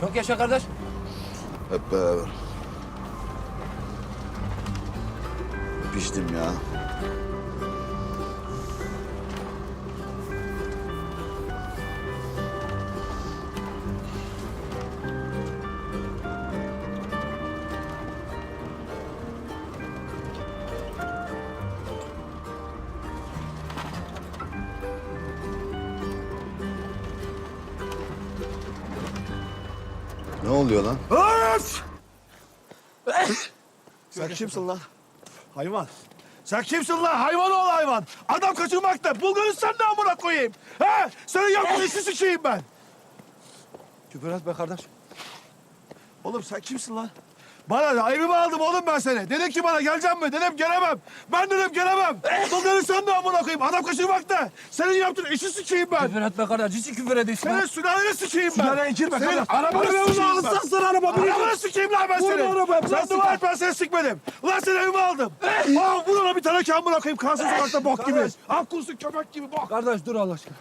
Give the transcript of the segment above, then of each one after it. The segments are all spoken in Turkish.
Çok yaşa kardeş. Hep beraber. Piştim ya. Ne oluyor lan? Öf! Sen kimsin lan? Hayvan. Sen kimsin lan? Hayvan ol hayvan. Adam kaçırmakta. Bulgaristan'da amına koyayım. He? Senin yaptığın işi sıçayım ben. Küfür etme kardeş. Oğlum sen kimsin lan? Bana evime aldım oğlum ben seni. Dedim ki bana geleceğim mi? Dedim gelemem. Ben dedim gelemem. Bulgaristan'da amına koyayım. Adam kaçırmakta. Senin yaptığın işi sıçayım ben. Küfür etme kardeş. Hiç küfür ediyorsun. Senin sülaleni sıçayım ben. Sülaleye girme kardeş. arabanı sıçayım ben. alsan sana araba. Arabanı sıçayım lan ben seni. arabaya, Sen dua et ben seni sıkmadım. Ulan seni evime aldım. Aa vur ona bir tane kan bırakayım. Kansız sokakta bok gibi. Kardeş. Ak kurusu köpek gibi bok. Kardeş dur Allah aşkına.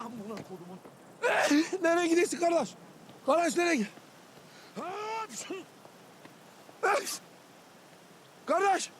Amına kodumun. Nereye gidiyorsun kardeş? Kardeş nereye gidiyorsun? Kardeş!